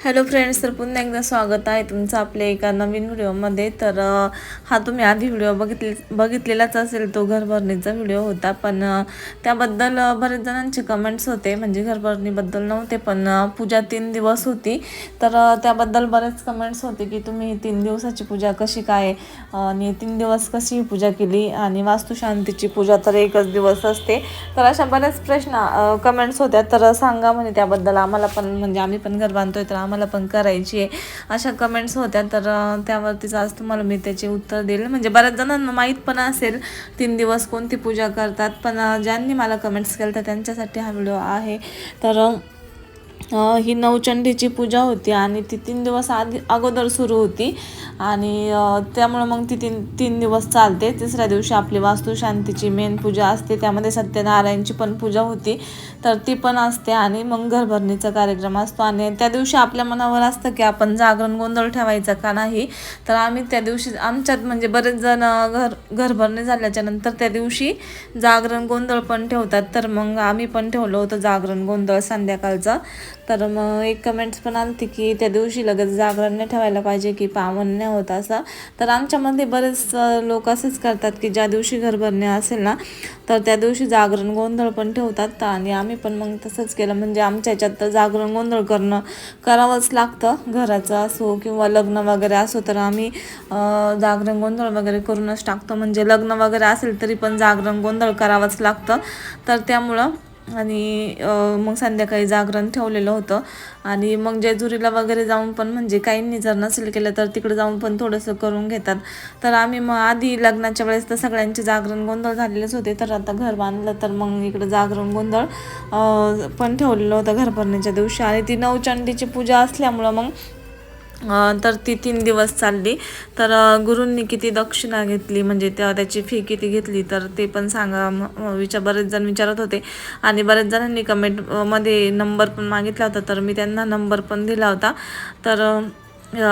Hello friends तर पुन्हा एकदा स्वागत आहे तुमचं आपल्या एका नवीन व्हिडिओमध्ये. तर हा तुम्ही आधी व्हिडिओ बघितले बघितलेलाच असेल तो घरभरणीचा व्हिडिओ होता. पण त्याबद्दल बरेच जणांचे कमेंट्स होते. म्हणजे घरभरणीबद्दल नव्हते पण पूजा तीन दिवस होती. तर त्याबद्दल बरेच कमेंट्स होते की तुम्ही तीन दिवसाची पूजा कशी काय आणि तीन दिवस कशी ही पूजा केली? आणि वास्तुशांतीची पूजा तर एकच दिवस असते. तर अशा बऱ्याच प्रश्न कमेंट्स होत्या. तर सांगा म्हणे त्याबद्दल. आम्हाला पण म्हणजे आम्ही पण घर बांधतोय तर आम्हाला पण करायची आहे. अशा कमेंट्स होत्या तर त्यावरतीच आज तुम्हाला मी त्याचे उत्तर देईल. म्हणजे बऱ्याच जणांना माहीत पण असेल तीन दिवस कोणती पूजा करतात पण ज्यांनी मला कमेंट्स केल्या तर त्यांच्यासाठी हा व्हिडिओ आहे. तर ही नवचंडीची पूजा होती आणि ती तीन दिवस आधी अगोदर सुरू होती. आणि त्यामुळं मग ती तीन तीन दिवस चालते. तिसऱ्या दिवशी आपली वास्तुशांतीची मेन पूजा असते. त्यामध्ये सत्यनारायणची पण पूजा होती. तर ती पण असते आणि मग घरभरणीचा कार्यक्रम असतो. आणि त्या दिवशी आपल्या मनावर असतं की आपण जागरण गोंधळ ठेवायचा का नाही? तर आम्ही त्या दिवशी आमच्यात म्हणजे बरेच जण घर घरभरणी झाल्याच्यानंतर त्या दिवशी जागरण गोंधळ पण ठेवतात. तर मग आम्ही पण ठेवलं होतं जागरण गोंधळ संध्याकाळचं. तर मग एक कमेंट्स पण आलती की त्या दिवशी लगेच जागरण नाही ठेवायला पाहिजे की पावन नाही होत असं. तर आमच्यामध्ये बरेच लोक असेच करतात की ज्या दिवशी घरभरणे असेल ना तर त्या दिवशी जागरण गोंधळ पण ठेवतात आणि आम्ही पण मग तसंच केलं. म्हणजे आमच्या ह्याच्यात तर जागरण गोंधळ करणं करावंच लागतं. घराचं असो किंवा लग्न वगैरे असो तर आम्ही जागरण गोंधळ वगैरे करूनच टाकतो. म्हणजे लग्न वगैरे असेल तरी पण जागरण गोंधळ करावंच लागतं. तर त्यामुळं आणि मग संध्याकाळी जागरण ठेवलेलं होतं. आणि मग जेजुरीला वगैरे जाऊन पण म्हणजे काहींनी जर नसेल केलं तर तिकडे जाऊन पण थोडंसं करून घेतात. तर आम्ही मग आधी लग्नाच्या वेळेस तर सगळ्यांचे जागरण गोंधळ झालेलेच होते. तर आता घर बांधलं तर मग इकडं जागरण गोंधळ पण ठेवलेलं होतं घरभरणीच्या दिवशी. आणि ती नवचंडीची पूजा असल्यामुळं मग तर ती तीन दिवस चालली. तर गुरूंनी किती दक्षिणा घेतली म्हणजे त्या त्याची फी किती घेतली तर ते पण सांगा. विचार बरेच जण विचारत होते. आणि बरेच जणांनी कमेंटमध्ये नंबर पण मागितला होता तर मी त्यांना नंबर पण दिला होता. तर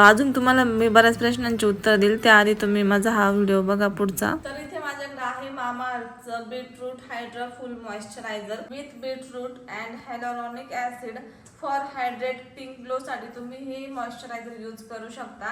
अजून तुम्हाला मी बऱ्याच प्रश्नांची उत्तर देईल. त्याआधी तुम्ही माझा हा व्हिडिओ बघा पुढचा तर इथे माझ्याकडे आहे मामाअर्थचं beetroot hydra full moisturiser with beetroot and hyaluronic acid for hydrating ग्लोसाठी तुम्ही हे मॉइश्चरायझर यूज करू शकता.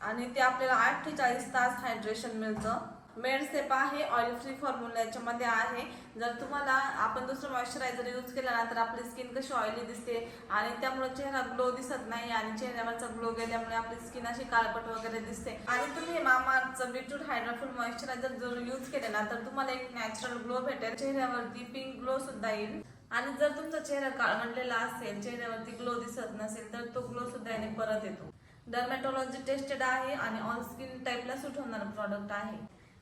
आणि ते आपल्याला आठ ते चाळीस तास हायड्रेशन मिळतं. मेडसेप आहे ऑइल फ्री फॉर्म्युला याच्यामध्ये आहे. जर तुम्हाला आपण दुसरं मॉइश्चरायझर यूज केला ना तर आपली स्किन कशी ऑइली दिसते आणि त्यामुळे चेहरा ग्लो दिसत नाही आणि चेहऱ्यावरचा ग्लो गेल्यामुळे आपली स्किन अशी काळपट वगैरे दिसते. आणि तुम्ही मामाचं बीटरूट हायड्रोफुल मॉइश्चरायझर जर यूज केले ना तर तुम्हाला एक नॅचरल ग्लो भेटेल. चेहऱ्यावरती पिंक ग्लो सुद्धा येईल. आणि जर तुमचा चेहरा काळमडलेला असेल चेहऱ्यावरती ग्लो दिसत नसेल तर तो ग्लो सुद्धा याने परत येतो. डर्मॅटॉलॉजी टेस्टेड आहे आणि ऑल स्किन टाईपला सूट होणारा प्रॉडक्ट आहे.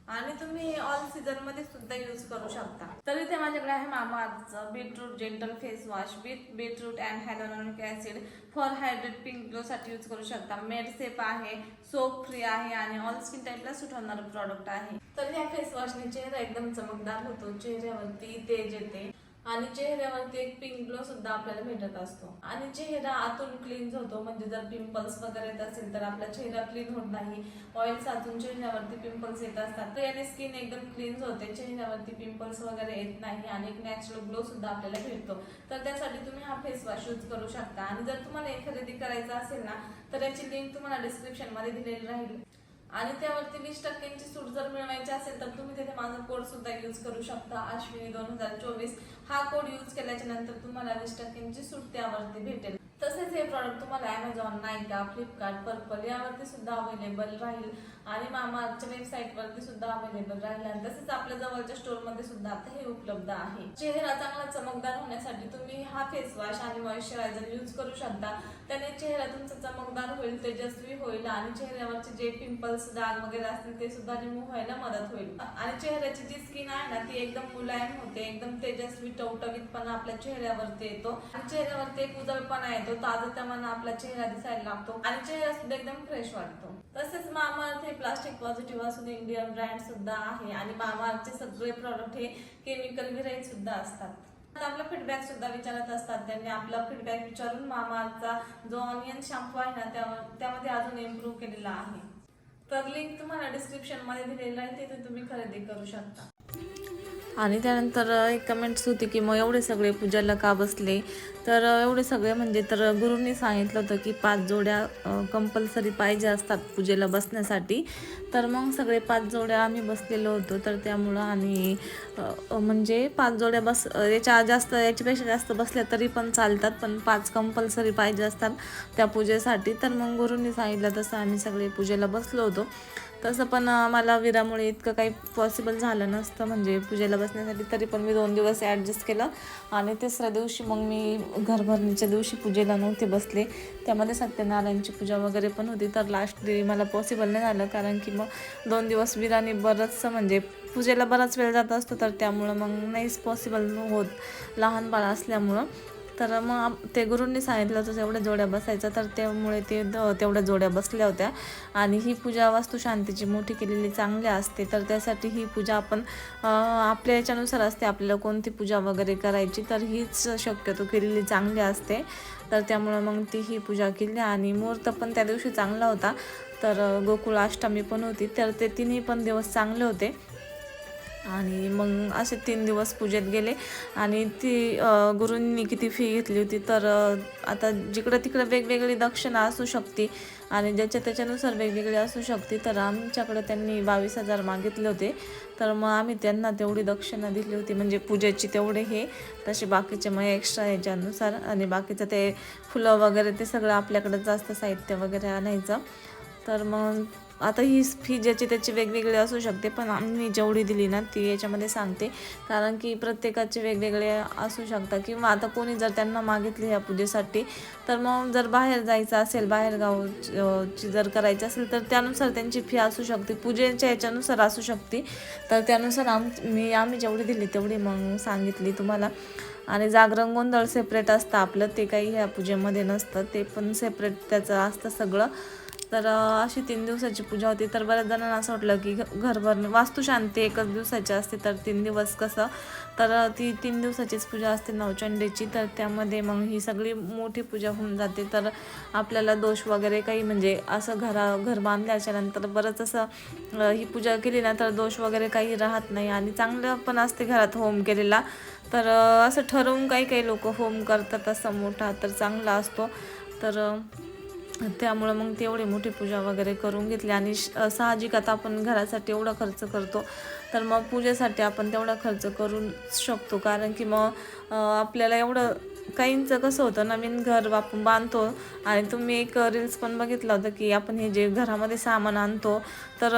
आणि तुम्ही ऑल सीझनमध्ये सुद्धा यूज करू शकता. तर इथे माझ्याकडे आहे मामाअर्थचं beetroot gentle face wash with beetroot and hyaluronic acid for hydrate pink glow साठी यूज करू शकता. मेडसेप आहे सोप फ्री आहे आणि ऑल स्किन टाईपला सूट होणारं प्रॉडक्ट आहे. तर ह्या फेस वॉशने चेहरा एकदम चमकदार होतो. चेहऱ्यावरती तेज येते. आणि चेहऱ्यावरती एक पिंक ग्लो सुद्धा आपल्याला भेटत असतो. आणि चेहरा आतून क्लीन होतो म्हणजे जर पिंपल्स वगैरे येत असेल तर आपला चेहरा क्लीन होत नाही. ऑइल साचून चेहऱ्यावरती पिंपल्स येत असतात. तर याने स्किन एकदम क्लीन होते चेहऱ्यावरती पिंपल्स वगैरे येत नाही आणि एक नॅचरल ग्लो सुद्धा आपल्याला भेटतो. तर त्यासाठी तुम्ही हा फेस वॉश यूज करू शकता. आणि जर तुम्हाला हे खरेदी करायचं असेल ना तर याची लिंक तुम्हाला डिस्क्रिप्शनमध्ये दिलेली राहील. आणि त्यावरती वीस टक्क्यांची सूट जर मिळवायची असेल तर तुम्ही तिथे माझा कोड सुद्धा यूज करू शकता. अश्विनी दोन हजार चोवीस हा कोड यूज केल्याच्यानंतर तुम्हाला वीस टक्क्यांची सूट त्यावरती भेटेल. तसेच हे प्रॉडक्ट तुम्हाला अमेझॉन नायका फ्लिपकार्ट पर्पल यावरती सुद्धा अवेलेबल राहील. आणि मामाच्या वेबसाईट वरती सुद्धा अवेलेबल राहील. आणि तसेच आपल्या जवळच्या स्टोरमध्ये सुद्धा आता हे उपलब्ध आहे. चेहरा चांगला चमकदार होण्यासाठी तुम्ही हा फेस वॉश आणि मॉइश्चरायझर यूज करू शकता. त्याने चेहरा तुमचा चमकदार होईल तेजस्वी होईल आणि चेहऱ्यावरचे जे पिंपल्स डाग वगैरे असतील ते सुद्धा रिमूव्ह व्हायला मदत होईल. आणि चेहऱ्याची जी स्किन आहे ना ती एकदम मुलायम होते एकदम तेजस्वी टवटवीतपणा आपल्या चेहऱ्यावरती येतो. आणि चेहऱ्यावरती एक उजळपणा येतो. ताजतपणा आपला चेहरा दिसायला लागतो आणि चेहरा सुद्धा एकदम फ्रेश वाटतो. तसेच मामाअर्थ हे प्लास्टिक पॉझिटिव्ह असून इंडियन ब्रँड सुद्धा आहे आणि मामाअर्थचे सगळे प्रॉडक्ट हे केमिकल विरहित सुद्धा असतात. आपला फीडबॅक सुद्धा विचारत असतात. त्यांनी आपला फीडबॅक विचारून मामाचा जो ऑनियन शॅम्पू आहे ना त्यामध्ये अजून इम्प्रूव्ह केलेला आहे. तर लिंक तुम्हाला डिस्क्रिप्शनमध्ये दिलेला आहे तिथे तुम्ही खरेदी करू शकता. आणि त्यानंतर एक कमेंट्स होती की मग एवढे सगळे पूजाला का बसले? तर एवढे सगळे म्हणजे तर गुरूंनी सांगितलं होतं की पाच जोड्या कंपल्सरी पाहिजे असतात पूजेला बसण्यासाठी. तर मग सगळे पाच जोड्या आम्ही बसलेलो होतो. तर त्यामुळं आणि म्हणजे पाच जोड्या बस याच्या जास्त याच्यापेक्षा जास्त बसल्या तरी पण चालतात पण पाच कंपल्सरी पाहिजे असतात त्या पूजेसाठी. तर मग गुरूंनी सांगितलं तसं आम्ही सगळे पूजेला बसलो होतो. तसं पण मला विरामुळे इतकं काही पॉसिबल झालं नसतं. म्हणजे पूजेला बसण्यासाठी तरी पण मी दोन दिवस ॲडजस्ट केलं. आणि तिसऱ्या दिवशी मग मी घरभरणीच्या दिवशी पूजेला नव्हते बसले. त्यामध्ये सत्यनारायणची पूजा वगैरे पण होती. तर लास्ट डे मला पॉसिबल नाही झालं. कारण की मग दोन दिवस विराने बरंचसं म्हणजे पूजेला बराच वेळ जात असतो. तर त्यामुळं मग नाहीच पॉसिबल होत. लहान बाळ असल्यामुळं. तर मग ते गुरूंनी सांगितलं होतं तेवढ्या जोड्या बसायचं तर त्यामुळे ते द- तेवढ्या जोड्या बसल्या होत्या. आणि ही पूजा वास्तू शांतीची मोठी केलेली चांगली असते तर त्यासाठी ही पूजा आपण आपल्या याच्यानुसार असते आपल्याला कोणती पूजा वगैरे करायची तर हीच शक्यतो केलेली चांगली असते. तर त्यामुळं मग ती ही पूजा केली आणि मुहूर्त पण त्या दिवशी चांगला होता. तर गोकुळाष्टमी गोकुळ अष्टमी पण होती तर ते तिन्ही पण दिवस चांगले होते. आणि मग असे तीन दिवस पूजेत गेले. आणि ती गुरूंनी किती फी घेतली होती तर आता जिकडं तिकडं वेगवेगळी दक्षिणा असू शकते आणि ज्याच्या त्याच्यानुसार वेगवेगळी असू शकते तर आमच्याकडं त्यांनी बावीस हजार मागितले होते. तर मग आम्ही त्यांना तेवढी दक्षिणा दिली होती म्हणजे पूजेची तेवढे हे. तसे बाकीचे मग एक्स्ट्रा ह्याच्यानुसार आणि बाकीचं ते फुलं वगैरे ते सगळं आपल्याकडं जास्त साहित्य वगैरे आणायचं. तर मग आता ही फी ज्याची त्याची वेगवेगळी असू शकते पण आम्ही जेवढी दिली ना ती याच्यामध्ये सांगते. कारण की प्रत्येकाचे वेगवेगळे असू शकतात. किंवा आता कोणी जर त्यांना मागितले ह्या पूजेसाठी तर मग जर बाहेर जायचं असेल बाहेर गावची जर करायची असेल तर त्यानुसार त्यांची फी असू शकते. पूजेच्या याच्यानुसार असू शकते. तर त्यानुसार आम मी आम्ही जेवढी दिली तेवढी मग सांगितली तुम्हाला. आणि जागरण गोंधळ सेपरेट असतं आपलं. ते काही ह्या पूजेमध्ये नसतं. ते पण सेपरेट त्याचं असतं सगळं. तर अशी तीन दिवसाची पूजा होती. तर बऱ्याच जणांना असं वाटलं की घ- घरभरणी वास्तुशांती एकच दिवसाची असते. तर तीन दिवस कसं? तर ती तीन दिवसाचीच पूजा असते नवचंडीची. तर त्यामध्ये मग ही सगळी मोठी पूजा होऊन जाते. तर आपल्याला दोष वगैरे काही म्हणजे असं घरा घर बांधल्याच्या नंतर बरंच असं ही पूजा केली ना तर दोष वगैरे काही राहत नाही. आणि चांगलं पण असते घरात होम केलेला. तर असं ठरवून काही काही लोक होम करतात असं मोठा तर चांगला असतो. तर त्यामुळं मग ती एवढी मोठी पूजा वगैरे करून घेतली आणि श- साहजिक आता आपण घरासाठी एवढा खर्च करतो तर मग पूजेसाठी आपण तेवढा खर्च करू शकतो. कारण की मग आपल्याला एवढं काहींचं कसं होतं नवीन घर आपण बांधतो आणि तुम्ही एक रील्स पण बघितलं होतं की आपण हे जे घरामध्ये सामान आणतो तर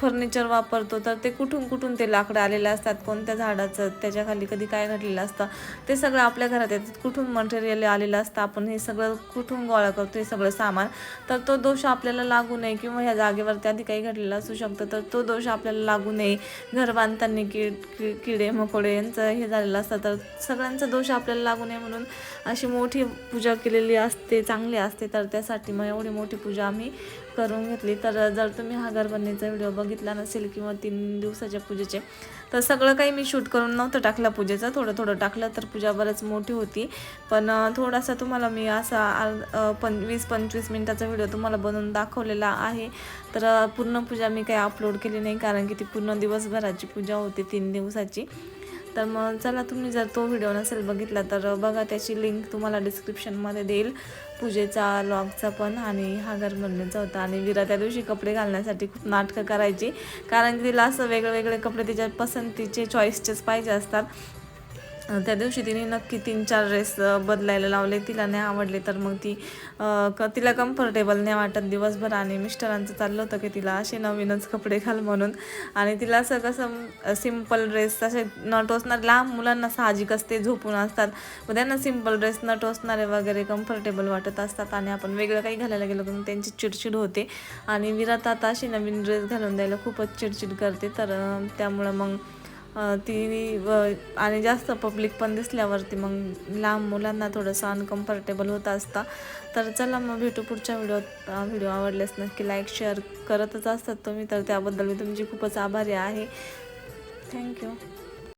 फर्निचर वापरतो तर ते कुठून कुठून ते लाकडं आलेले असतात कोणत्या झाडाचं त्याच्याखाली कधी काय घडलेलं असतं ते सगळं आपल्या घरात येतात कुठून मटेरियल आलेलं असतं आपण हे सगळं कुठून गोळा करतो हे सगळं सामान. तर तो दोष आपल्याला लागू नये किंवा ह्या जागेवरती आधी काही घडलेलं असू शकतं तर तो दोष आपल्याला लागू नये. घर बांधताना कीड कि किडे मकोडे यांचं हे झालेलं असतं तर सगळ्यांचा दोष आपल्याला लागू नये म्हणून अशी मोठी पूजा केलेली असते चांगली असते तर त्यासाठी मग एवढी मोठी पूजा आम्ही करून घेतली. तर जर तुम्ही हा व्हिडिओ बघितला नसेल किंवा तीन दिवसाच्या पूजेचे तर सगळं काही मी शूट करून नव्हतं टाकलं पूजेचं. थोडं थोडं टाकलं तर पूजा बरंच मोठी होती. पण थोडासा तुम्हाला मी असा अर्ध- पण वीस पंचवीस मिनटाचा व्हिडिओ तुम्हाला बनवून दाखवलेला आहे. तर पूर्ण पूजा मी काही अपलोड केली नाही कारण की ती पूर्ण दिवसभराची पूजा होती तीन दिवसाची. तर मग चला तुम्ही जर तो व्हिडिओ नसेल बघितला तर बघा त्याची लिंक तुम्हाला डिस्क्रिप्शनमध्ये देईल. पूजेचा लॉगचा पण आणि हा गरबरणीचा होता. आणि विरा त्या दिवशी कपडे घालण्यासाठी खूप नाटकं करायची. कारण की तिला असं वेगळे वेगळे कपडे तिच्या पसंतीचे चॉईसचेच पाहिजे असतात. त्या दिवशी तिने नक्की तीन चार ड्रेस बदलायला लावले. तिला नाही आवडले तर मग ती क तिला कम्फर्टेबल नाही वाटत दिवसभर. आणि मिस्टरांचं चाललं होतं की तिला असे नवीनच कपडे घाल म्हणून. आणि तिला असं कसं सिंपल ड्रेस असे न टोचणार लहान मुलांना साहजिक असते झोपून असतात. मग त्यांना सिंपल ड्रेस न टोचणारे वगैरे कम्फर्टेबल वाटत असतात. आणि आपण वेगळं काही घालायला गेलो तर मग त्यांची चिडचिड होते. आणि विरात आता अशी नवीन ड्रेस घालून द्यायला खूपच चिडचिड करते. तर त्यामुळं मग ती व- आणि जास्त पब्लिक पण दिसल्यावरती मग लहान मुलांना थोडंसं अनकम्फर्टेबल होत असतं. तर चला मग भेटू पुढच्या व्हिडिओत व्हिडिओ आवडल्यास नक्की लाईक शेअर करतच असतात तुम्ही. तर त्याबद्दल मी तुमची खूपच आभारी आहे. थँक्यू